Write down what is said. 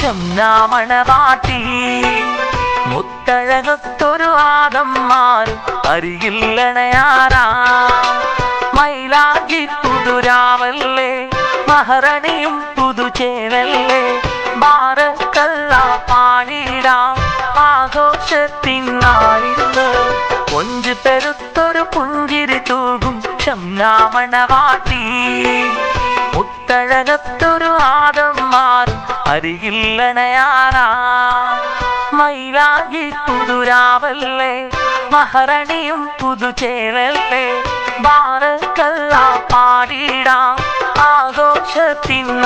പൊന്നാമണവാട്ടി മുത്തഴകത്തൊരു ആദം മാറും അരികില്ലണയാറാ. മൈലാജി പുതുരാവല്ലേ മഹറണിയും പുതുചേവല്ലേ ബാറക്കല്ല പാടിടാം ആഘോഷത്തിനാളിന്ന് കൊഞ്ചു പെരുത്തൊരു പുഞ്ചിരി തൂകും ഷംനാമണവാട്ടി മുത്തഴകത്തൊരു ആദം മാറും അരികില്ലണയാറാ മൈലാകി പുതുരാവല്ലേ മഹറണിയും പുതുചേരല്ലേ പാടിടാം ആഘോഷത്തിനാളിന്ന്.